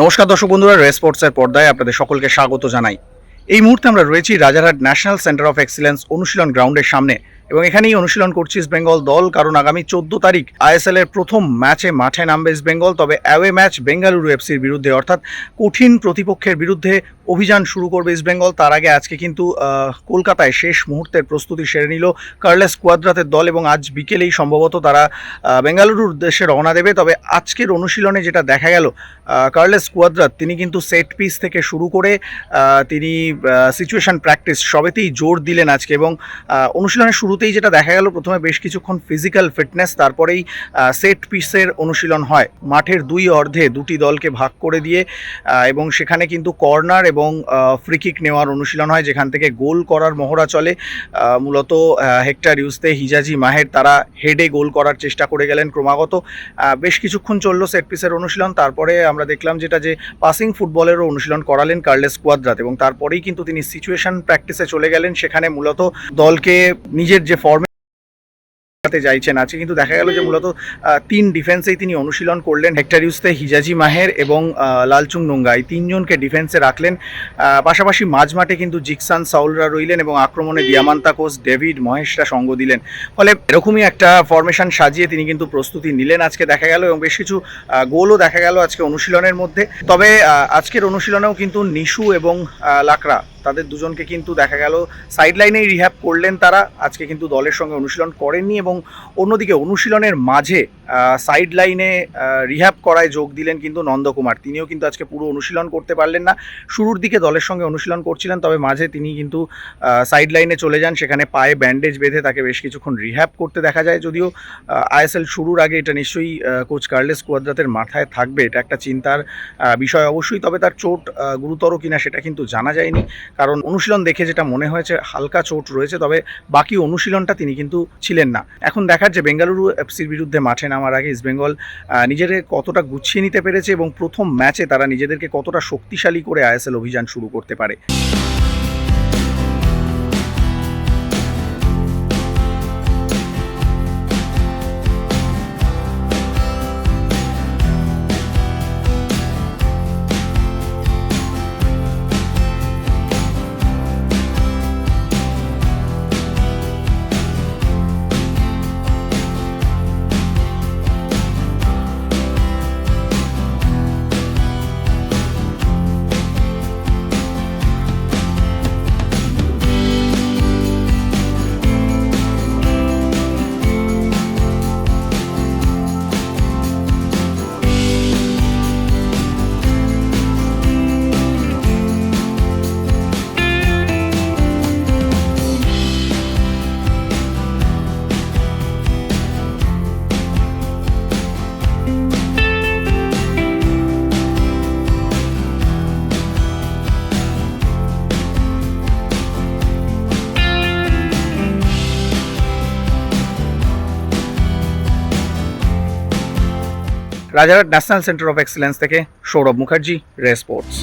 নমস্কার দর্শক বন্ধুরা রে স্পোর্টসের পর্দায় আপনাদের সকলকে স্বাগত জানাই। এই মুহূর্তে আমরা রয়েছি Rajarhat national centre of excellence অনুশীলন গ্রাউন্ডের সামনে। এবং এখানেই অনুশীলন করছে ইস্ট বেঙ্গল দল, কারণ আগামী চোদ্দ তারিখ আইএসএল এর প্রথম ম্যাচে মাঠে নামবে ইস্ট বেঙ্গল তবে অ্যাওয়ে ম্যাচ বেঙ্গালুরু এফসির বিরুদ্ধে, অর্থাৎ কঠিন প্রতিপক্ষের বিরুদ্ধে অভিযান শুরু করবে ইস্ট বেঙ্গল তার আগে আজকে কিন্তু কলকাতায় শেষ মুহূর্তের প্রস্তুতি সেরে নিল কার্লেস কোয়াদ্রাতের দল এবং আজ বিকেলেই সম্ভবত তারা বেঙ্গালুরুর উদ্দেশ্যে রওনা দেবে। তবে আজকের অনুশীলনে যেটা দেখা গেল কার্লেস কুয়াদ্রাত তিনি কিন্তু সেট পিস থেকে শুরু করে তিনি সিচুয়েশন প্র্যাকটিস সবেতেই জোর দিলেন আজকে এবং অনুশীলনের শুরুতেই যেটা দেখা গেল, প্রথমে বেশ কিছুক্ষণ ফিজিক্যাল ফিটনেস তারপরেই সেট পিসের অনুশীলন হয়। মাঠের দুই অর্ধে দুটি দলকে ভাগ করে দিয়ে এবং সেখানে কিন্তু কর্নার এবং ফ্রিকিক নেওয়ার অনুশীলন হয়, যেখান থেকে গোল করার মহড়া চলে। মূলত হেক্টর ইউসতে হিজাজি মাহের তারা হেডে গোল করার চেষ্টা করে গেলেন ক্রমাগত। বেশ কিছুক্ষণ চলল সেট পিসের অনুশীলন, তারপরে আমরা দেখলাম যেটা যে পাসিং ফুটবলেরও অনুশীলন করালেন কার্লেস কুয়াদ্রাত এবং তারপরেই কিন্তু তিনি সিচুয়েশন প্র্যাকটিসে চলে গেলেন। সেখানে মূলত দলকে নিজের যে ফর্মে চাইছেন আছে কিন্তু দেখা গেল যে মূলত তিন ডিফেন্সেই তিনি অনুশীলন করলেন। হেক্টর ইউসতে হিজাজি মাহের এবং লালচুং নোঙ্গা। এই তিনজনকে ডিফেন্সে রাখলেন। পাশাপাশি মাঝমাঠে কিন্তু জিকসান সাউলরা রইলেন এবং আক্রমণে দিয়ামান্তা কোচ ডেভিড মহেশরা সঙ্গ দিলেন। ফলে এরকমই একটা ফরমেশন সাজিয়ে তিনি কিন্তু প্রস্তুতি নিলেন আজকে দেখা গেল এবং বেশ কিছু গোলও দেখা গেল আজকে অনুশীলনের মধ্যে। তবে আজকের অনুশীলনেও কিন্তু নিশু এবং লাকড়া তাদের দুজনকে কিন্তু দেখা গেল সাইড লাইনেই রিহ্যাব করলেন তারা। আজকে কিন্তু দলের সঙ্গে অনুশীলন করেননি এবং অন্যদিকে অনুশীলনের মাঝে সাইড লাইনে রিহ্যাব করায় যোগ দিলেন কিন্তু নন্দকুমার। তিনিও কিন্তু আজকে পুরো অনুশীলন করতে পারলেন না। শুরুর দিকে দলের সঙ্গে অনুশীলন করছিলেন, তবে মাঝে তিনি কিন্তু সাইড লাইনে চলে যান, সেখানে পায়ে ব্যান্ডেজ বেঁধে তাকে বেশ কিছুক্ষণ রিহ্যাব করতে দেখা যায়। যদিও আইএসএল শুরুর আগে এটা নিশ্চয়ই কোচ কার্লেস কুয়াদ্রাতের মাথায় থাকবে, এটা একটা চিন্তার বিষয় অবশ্যই, তবে তার চোট গুরুতর কিনা সেটা কিন্তু জানা যায়নি। কারণ অনুশীলন দেখে যেটা মনে হয়েছে, হালকা চোট রয়েছে, তবে বাকি অনুশীলনটা তিনি কিন্তু ছিলেন না। এখন দেখার যে বেঙ্গালুরু এফসির বিরুদ্ধে মাঠে নামার আগে ইস্টবেঙ্গল নিজেদের কতটা গুছিয়ে নিতে পেরেছে এবং প্রথম ম্যাচে তারা নিজেদেরকে কতটা শক্তিশালী করে আইএসএল অভিযান শুরু করতে পারে। Rajarhat national centre of excellence থেকে সৌরভ মুখার্জি রে স্পোর্টস